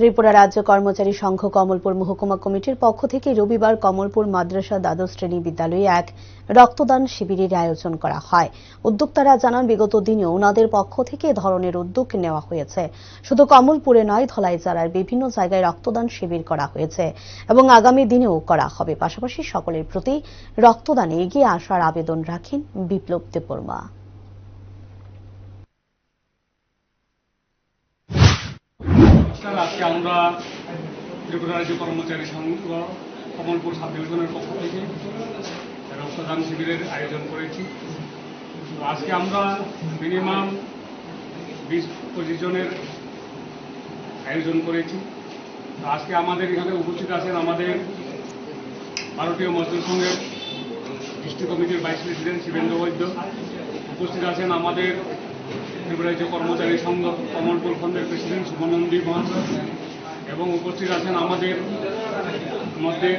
ত্রিপুরা রাজ্য কর্মচারী সংঘ কমলপুর মহকুমা কমিটির পক্ষ থেকে রবিবার কমলপুর মাদ্রাসা দ্বাদশ শ্রেণি বিদ্যালয়ে এক রক্তদান শিবিরের আয়োজন করা হয়। উদ্যোক্তারা জানান, বিগত দিনেও ওনাদের পক্ষ থেকে ধরনের উদ্যোগ নেওয়া হয়েছে। শুধু কমলপুরে নয় ধলাই জেলার বিভিন্ন জায়গায় রক্তদান শিবির করা হয়েছে এবং আগামী দিনেও করা হবে। পাশাপাশি সকলের প্রতি রক্তদানে এগিয়ে আসার আবেদন রাখেন বিপ্লব দেববর্মা। নমস্কার, আজকে আমরা ত্রিপুরা রাজ্য কর্মচারী সংঘ কমলপুর সাব ডিভিশনের পক্ষ থেকে রক্তদান শিবিরের আয়োজন করেছি। তো আজকে আমরা মিনিমাম বিশ পঁচিশ জনের আয়োজন করেছি। তো আজকে আমাদের এখানে উপস্থিত আছেন আমাদের ভারতীয় মজদুর সংঘের ডিস্ট্রিক্ট কমিটির ভাইস প্রেসিডেন্ট শিবেন্দ্র বৈদ্য। উপস্থিত আছেন আমাদের ত্রিপুরা রাজ্য কর্মচারী সংঘ, কমলপুর খণ্ডের প্রেসিডেন্ট শুভনন্দী মহাশয় এবং উপস্থিত আছেন আমাদের মধ্যে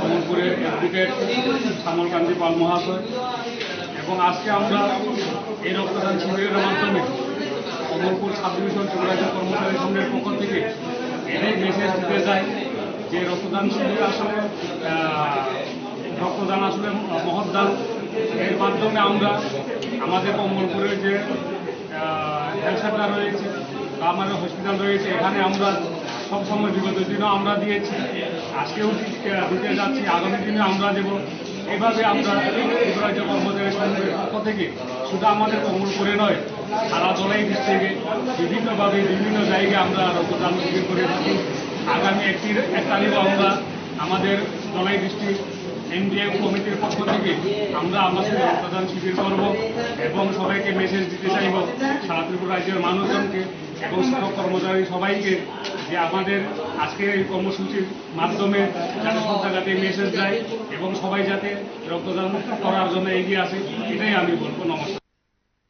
কমলপুরের অ্যাডভোকেট শ্যামলকান্তি পাল মহাশয়। এবং আজকে আমরা এই রক্তদান শিবিরের মাধ্যমে কমলপুর সাব ডিভিশন ত্রিপুরা কর্মচারী সংঘের পক্ষ থেকে এটাই মেসেজ দিতে চাই যে রক্তদান শিবির আসলে রক্তদান আসলে মহৎদান। এর মাধ্যমে আমরা আমাদের কমলপুরের যে সেন্টার রয়েছে আমাদের হসপিটাল রয়েছে, এখানে আমরা সবসময় বিগত দিনও আমরা দিয়েছি। আজকেও দিতে যাচ্ছি, আগামী দিনে আমরা দেব। এইভাবে আমরা ত্রিপুরাজ্য কর্মচারী সংঘের পক্ষ থেকে শুধু আমাদের কমলপুরে নয়, সারা দলাই ডিস্ট্রিক্টে বিভিন্নভাবে বিভিন্ন জায়গায় আমরা রক্তদান করে থাকি। আগামী একটি এক তারিখও আমরা আমাদের দলাই ডিস্ট্রিক্ট এনডিএ কমিটির পক্ষ থেকে আমরা আমাদের রক্তদান শিবির করব এবং সবাইকে মেসেজ দিতে চাইব। সারা ত্রিপুরা রাজ্যের মানুষজনকে এবং শিক্ষক কর্মচারী সবাইকে যে আমাদের আজকের এই কর্মসূচির মাধ্যমে যাতে সব জায়গাতে মেসেজ যায় এবং সবাই যাতে রক্তদান করার জন্য এগিয়ে আসে, এটাই আমি বলব। নমস্কার।